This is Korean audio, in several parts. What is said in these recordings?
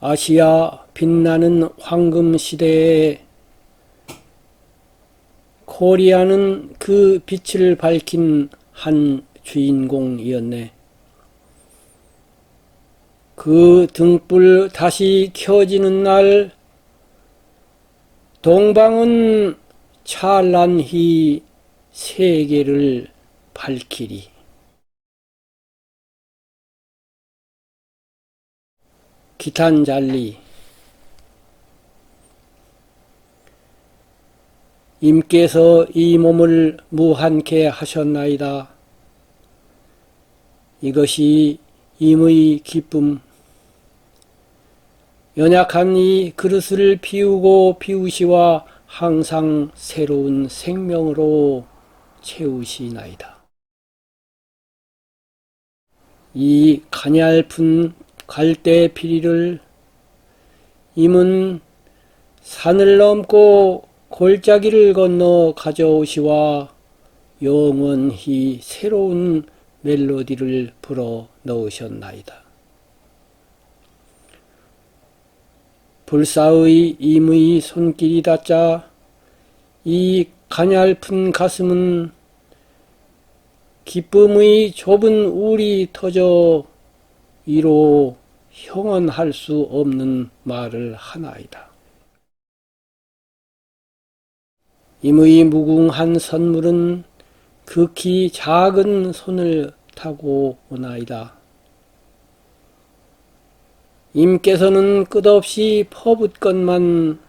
아시아 빛나는 황금 시대에 코리아는 그 빛을 밝힌 한 주인공이었네. 그 등불 다시 켜지는 날, 동방은 찬란히 세계를 밝히리. 기탄잘리 임께서 이 몸을 무한케 하셨나이다. 이것이 임의 기쁨. 연약한 이 그릇을 비우고 비우시와 항상 새로운 생명으로 채우시나이다. 이 가냘픈 갈대 피리를 임은 산을 넘고 골짜기를 건너 가져오시와 영원히 새로운 멜로디를 불어 넣으셨나이다. 불사의 임의 손길이 닿자 이 가냘픈 가슴은 기쁨의 좁은 울이 터져 이로 형언할 수 없는 말을 하나이다. 임의 무궁한 선물은 극히 작은 손을 타고 오나이다. 임께서는 끝없이 퍼붓건만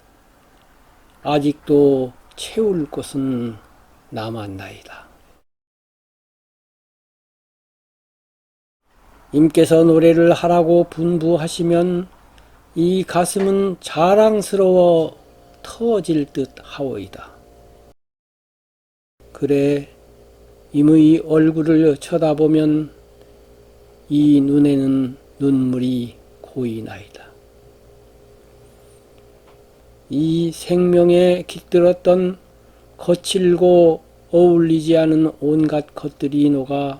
아직도 채울 곳은 남았나이다. 임께서 노래를 하라고 분부하시면 이 가슴은 자랑스러워 터질 듯 하오이다. 그래, 임의 얼굴을 쳐다보면 이 눈에는 눈물이 고이나이다. 이 생명에 깃들었던 거칠고 어울리지 않은 온갖 것들이 녹아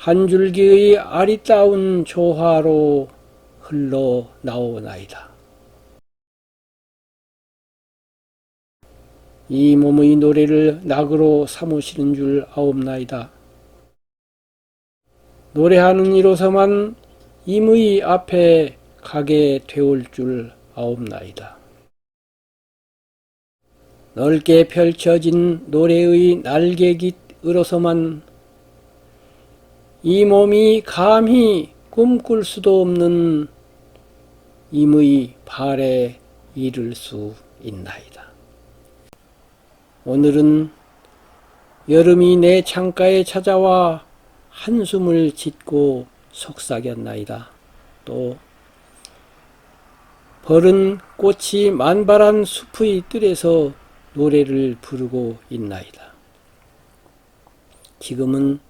한 줄기의 아리따운 조화로 흘러 나오나이다. 이 몸의 노래를 낙으로 삼으시는 줄 아옵나이다. 노래하는 이로서만 임의 앞에 가게 되올 줄 아옵나이다. 넓게 펼쳐진 노래의 날개깃으로서만 이 몸이 감히 꿈꿀 수도 없는 임의 발에 이를 수 있나이다. 오늘은 여름이 내 창가에 찾아와 한숨을 짓고 속삭였나이다. 또 벌은 꽃이 만발한 숲의 뜰에서 노래를 부르고 있나이다. 지금은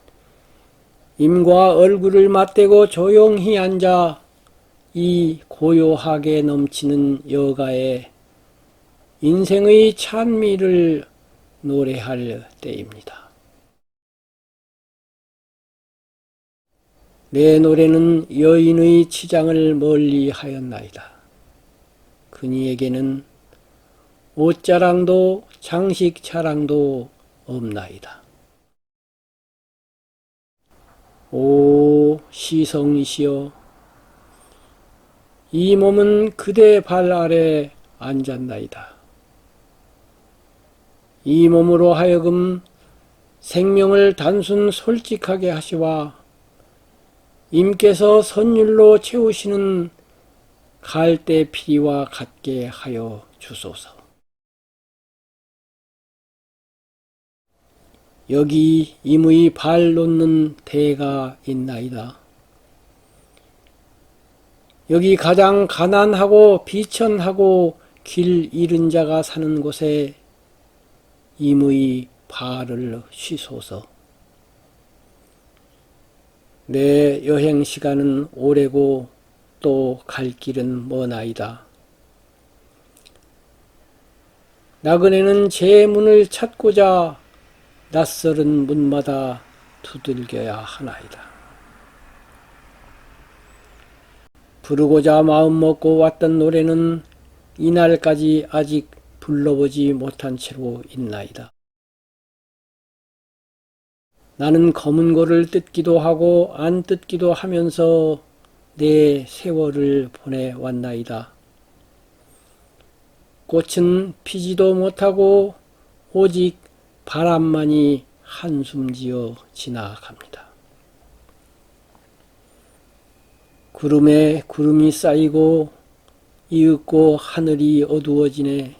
임과 얼굴을 맞대고 조용히 앉아 이 고요하게 넘치는 여가에 인생의 찬미를 노래할 때입니다. 내 노래는 여인의 치장을 멀리 하였나이다. 그니에게는 옷자랑도 장식 자랑도 없나이다. 오 시성이시여 이 몸은 그대 발 아래 앉았나이다. 이 몸으로 하여금 생명을 단순 솔직하게 하시와 임께서 선율로 채우시는 갈대 피리와 같게 하여 주소서. 여기 임의 발 놓는 대가 있나이다. 여기 가장 가난하고 비천하고 길 잃은 자가 사는 곳에 임의 발을 쉬소서. 내 여행 시간은 오래고 또 갈 길은 머나이다. 나그네는 제 문을 찾고자 낯설은 문마다 두들겨야 하나이다. 부르고자 마음먹고 왔던 노래는 이날까지 아직 불러보지 못한 채로 있나이다. 나는 검은 고를 뜯기도 하고 안 뜯기도 하면서 내 세월을 보내왔나이다. 꽃은 피지도 못하고 오직 바람만이 한숨 지어 지나갑니다. 구름에 구름이 쌓이고 이윽고 하늘이 어두워지네.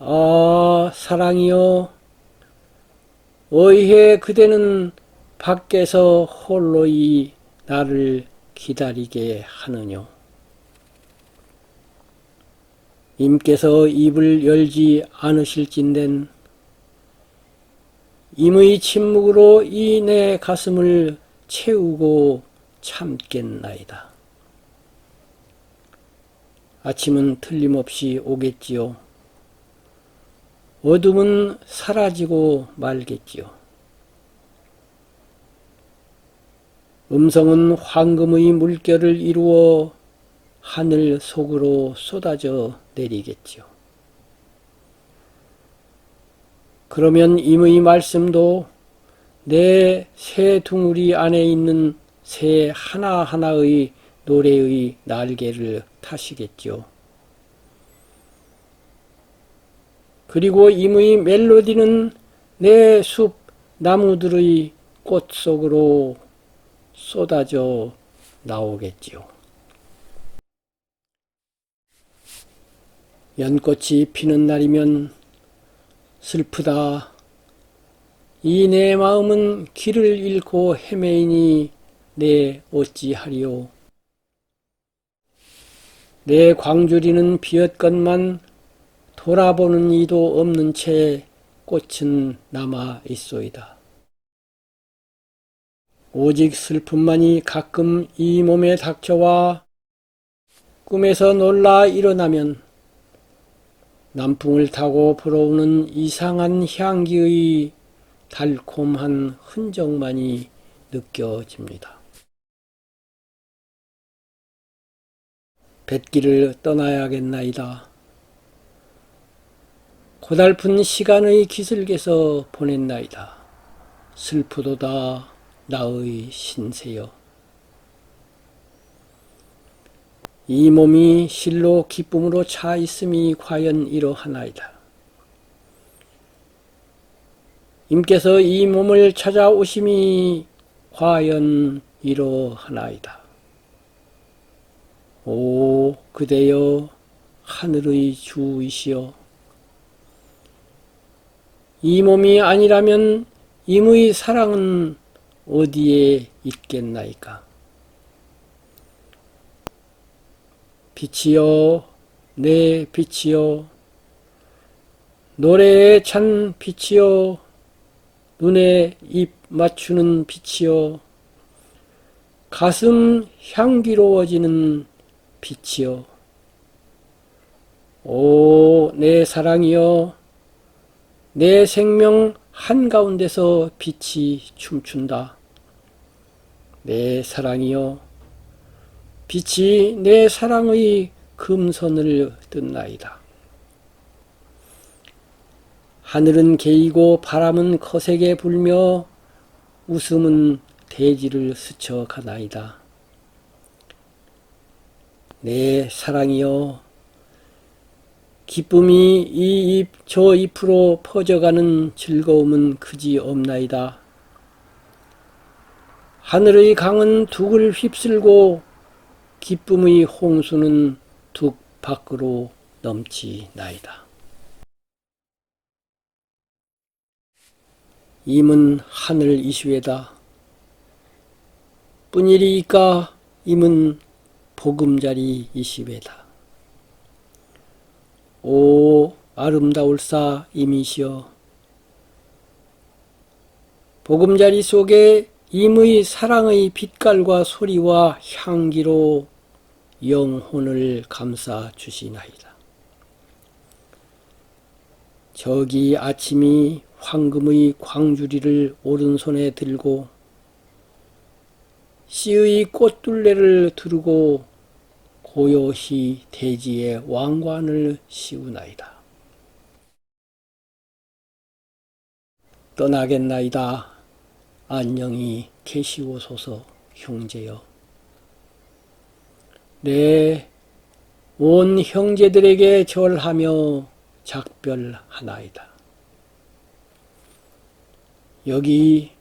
아, 사랑이여, 어이해 그대는 밖에서 홀로 이 나를 기다리게 하느뇨. 임께서 입을 열지 않으실진된 임의 침묵으로 이 내 가슴을 채우고 참겠나이다. 아침은 틀림없이 오겠지요. 어둠은 사라지고 말겠지요. 음성은 황금의 물결을 이루어 하늘 속으로 쏟아져 내리겠지요. 그러면 임의 말씀도 내 새 둥우리 안에 있는 새 하나하나의 노래의 날개를 타시겠죠. 그리고 임의 멜로디는 내 숲 나무들의 꽃 속으로 쏟아져 나오겠지요. 연꽃이 피는 날이면 슬프다. 이 내 마음은 길을 잃고 헤매이니 내 어찌하리요. 내 광주리는 비었건만 돌아보는 이도 없는 채 꽃은 남아 있소이다. 오직 슬픔만이 가끔 이 몸에 닥쳐와 꿈에서 놀라 일어나면 남풍을 타고 불어오는 이상한 향기의 달콤한 흔적만이 느껴집니다. 뱃길을 떠나야겠나이다. 고달픈 시간의 기슭에서 보냈나이다. 슬프도다 나의 신세여. 이 몸이 실로 기쁨으로 차 있음이 과연 이러하나이다. 임께서 이 몸을 찾아오심이 과연 이러하나이다. 오 그대여 하늘의 주이시여 이 몸이 아니라면 임의 사랑은 어디에 있겠나이까 빛이여 내 빛이여. 노래에 찬 빛이여 눈에 입 맞추는 빛이여. 가슴 향기로워지는 빛이여. 오 내 사랑이여 내 생명 한가운데서 빛이 춤춘다. 내 사랑이여 빛이 내 사랑의 금선을 뜬나이다. 하늘은 개이고 바람은 거세게 불며 웃음은 대지를 스쳐 가나이다. 내 사랑이여 기쁨이 이잎저 잎으로 퍼져가는 즐거움은 그지 없나이다. 하늘의 강은 둑을 휩쓸고 기쁨의 홍수는 둑 밖으로 넘치나이다. 임은 하늘 이슈에다. 뿐이리이까 임은 보금자리 이시베다. 오 아름다울사 임이시여 보금자리 속에 임의 사랑의 빛깔과 소리와 향기로 영혼을 감싸 주시나이다. 저기 아침이 황금의 광주리를 오른손에 들고 씨의 꽃둘레를 두르고 고요히 대지에 왕관을 씌우나이다. 떠나겠나이다. 안녕히 계시오소서 형제여. 내 온 형제들에게 절하며 작별하나이다. 여기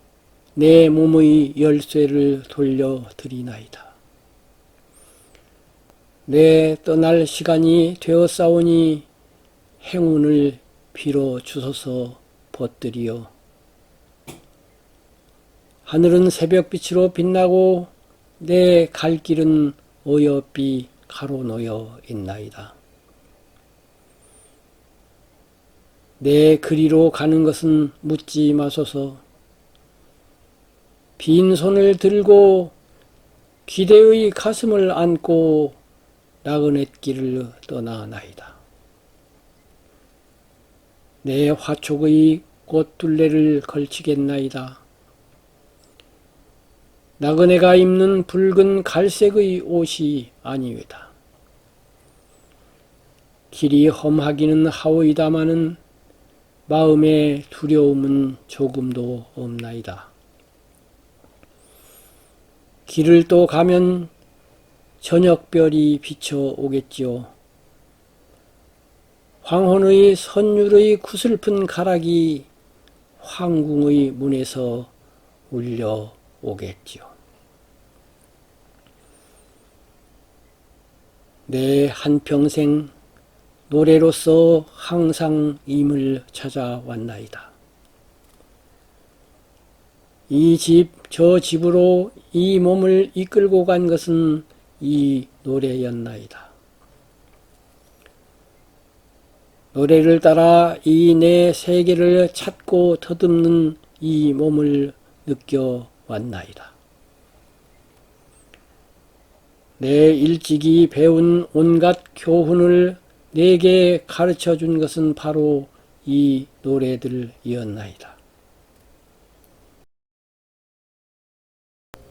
내 몸의 열쇠를 돌려드리나이다. 내 떠날 시간이 되었사오니 행운을 빌어 주소서 벗들이여. 하늘은 새벽빛으로 빛나고 내 갈 길은 어여삐 가로놓여 있나이다. 내 그리로 가는 것은 묻지 마소서. 빈 손을 들고 기대의 가슴을 안고 나그네 길을 떠나나이다. 내 화촉의 꽃둘레를 걸치겠나이다. 나그네가 입는 붉은 갈색의 옷이 아니외다. 길이 험하기는 하오이다마는 마음의 두려움은 조금도 없나이다. 길을 또 가면 저녁별이 비쳐 오겠지요. 황혼의 선율의 구슬픈 가락이 황궁의 문에서 울려 오겠지요. 내 한평생 노래로서 항상 임을 찾아왔나이다. 이 집, 저 집으로 이 몸을 이끌고 간 것은 이 노래였나이다. 노래를 따라 이 내 세계를 찾고 더듬는 이 몸을 느껴왔나이다. 내 일찍이 배운 온갖 교훈을 내게 가르쳐 준 것은 바로 이 노래들이었나이다.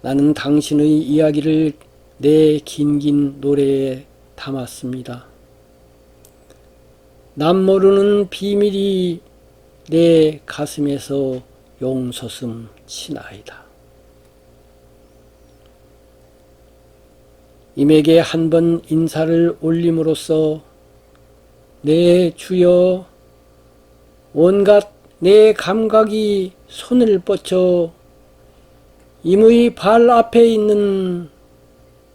나는 당신의 이야기를 내 긴긴 노래에 담았습니다. 남 모르는 비밀이 내 가슴에서 용솟음 치나이다. 임에게 한 번 인사를 올림으로써 내 주여 온갖 내 감각이 손을 뻗쳐 임의 발 앞에 있는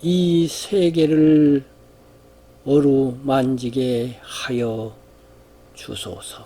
이 세계를 어루만지게 하여 주소서.